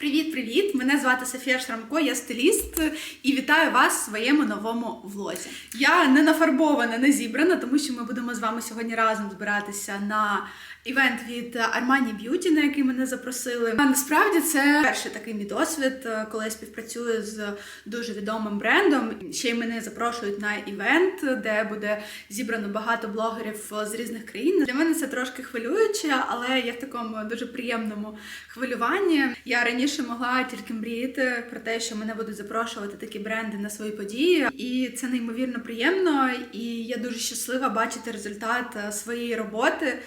Привіт! Мене звати Софія Шрамко, я стиліст і вітаю вас в своєму новому влозі. Я не нафарбована, не зібрана, тому що ми будемо з вами сьогодні разом збиратися на івент від Armani Beauty, на який мене запросили. А насправді це перший такий мій досвід, е, коли я співпрацюю з дуже відомим брендом. Ще й мене запрошують на івент, де буде зібрано багато блогерів з різних країн. Для мене це трошки хвилююче, але я в такому дуже приємному хвилюванні. Я раніше могла тільки мріяти про те, що мене будуть запрошувати такі бренди на свої події, і це неймовірно приємно. І я дуже щаслива бачити результат е, своєї роботи.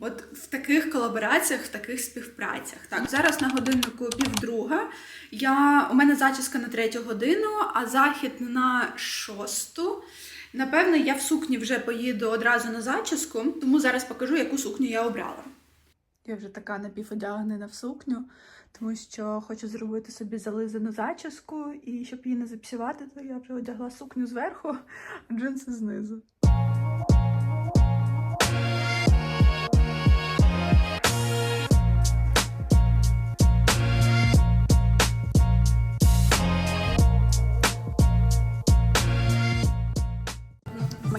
От в таких колабораціях, в таких співпрацях. Так, зараз на годиннику півдруга. Я, у мене зачіска на третю годину, а захід на шосту. Напевно, я в сукні вже поїду одразу на зачіску, тому зараз покажу, яку сукню я обрала. Я вже така напіводягнена в сукню, тому що хочу зробити собі зализану зачіску, і щоб її не запсувати, то я вже одягла сукню зверху, а джинси знизу.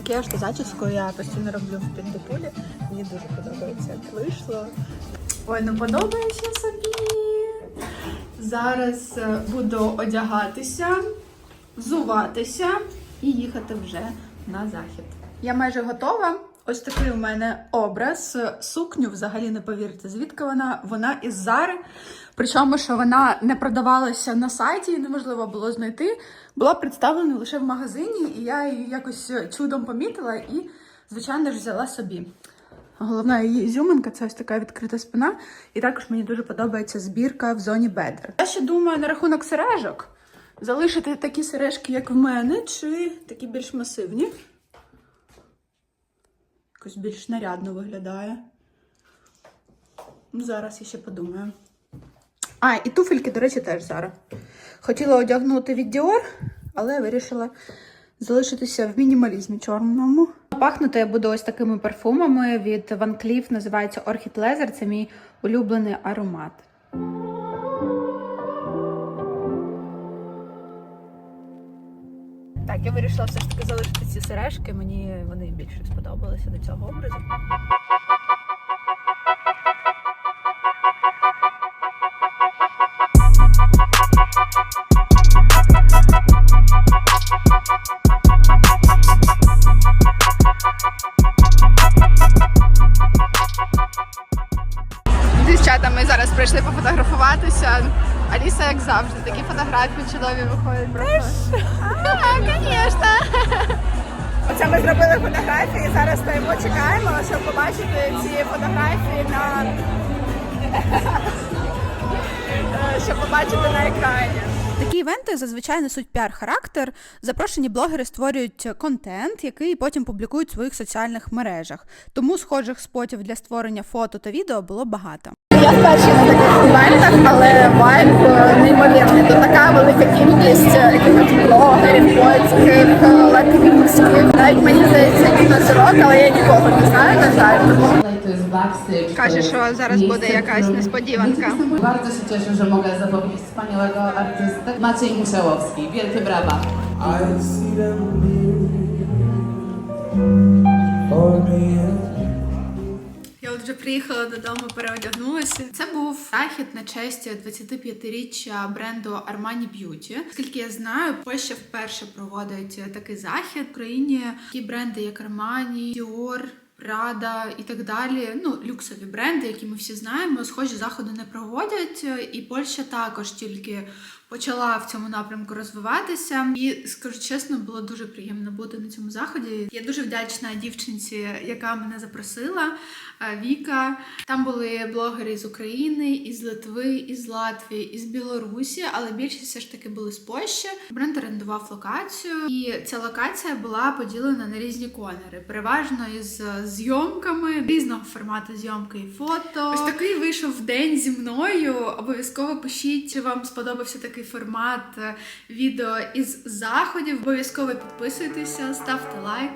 Макіяж та зачіску я постійно роблю в піндепулі. Мені дуже подобається, як вийшло. Ой, ну подобається собі. Зараз е, буду одягатися, взуватися і їхати вже на захід. Я майже готова. Ось такий у мене образ. Сукню взагалі не повірите, звідки вона? Вона із Зари. Причому, що вона не продавалася на сайті, і неможливо було знайти. Була представлена лише в магазині, і я її якось чудом помітила і, звичайно ж, взяла собі. Головна її ізюминка це ось така відкрита спина. І також мені дуже подобається збірка в зоні бедер. Я ще думаю на рахунок сережок. Залишити такі сережки, як в мене, чи такі більш масивні. Якось більш нарядно виглядає. Ну, Зараз я ще подумаю. А, і туфельки, до речі, теж зараз. Хотіла одягнути від Dior, але вирішила залишитися в мінімалізмі чорному. Пахнути я буду ось такими парфумами від Van Cleef, називається Orchid Leather. Це мій улюблений аромат. Так, я вирішила все ж таки залишити ці сережки. Мені вони більше сподобалися до цього образу. Дівчата, ми зараз прийшли пофотографуватися. Аліса, як завжди, такі фотографії чудові виходять. Просто. А, звісно. Оце ми зробили фотографії. Зараз стоїмо, чекаємо, щоб побачити ці фотографії на щоб побачити на екрані. Такі івенти зазвичай несуть піар-характер. Запрошені блогери створюють контент, який потім публікують в своїх соціальних мережах. Тому схожих спотів для створення фото та відео було багато. Я вперше на таких івентах, але вайб е, неймовірний. Тут така велика кількість е, якихось блогерів, польських, е, латинських. Навіть мені здається, кілька зірок, але я нікого не знаю, на жаль. Каже, що зараз буде якась несподіванка. Bardzo się cieszę, że mogę zapowiedzieć wspaniałego artystę Maciej Musiałowski. Wielkie brawa. I see them for me. Вже приїхала додому, переодягнулася. Це був захід на честь 25-річчя бренду Armani Beauty. Скільки я знаю, Польща вперше проводить такий захід в Україні. Такі бренди, як Armani, Dior, Prada і так далі. Ну, люксові бренди, які ми всі знаємо, схожі заходи не проводять. І Польща також тільки почала в цьому напрямку розвиватися. І скажу чесно, було дуже приємно бути на цьому заході. Я дуже вдячна дівчинці, яка мене запросила. е, Віка. Там були блогери з України, із Литви, із Латвії, із Білорусі, але більшість все ж таки були з Польщі. Бренд орендував локацію, і ця локація була поділена на різні конери, переважно із е, зйомками різного формату зйомки і фото. Ось такий вийшов день зі мною. Обов'язково пишіть, чи вам сподобався такий формат е, відео із заходів. Обов'язково підписуйтеся, ставте лайк.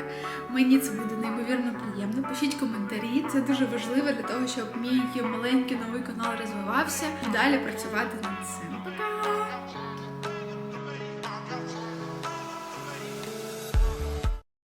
Мені це буде неймовірно приємно. Пишіть коментарі, це дуже важливо для того, щоб мій маленький новий канал розвивався і далі працювати над цим. Пока!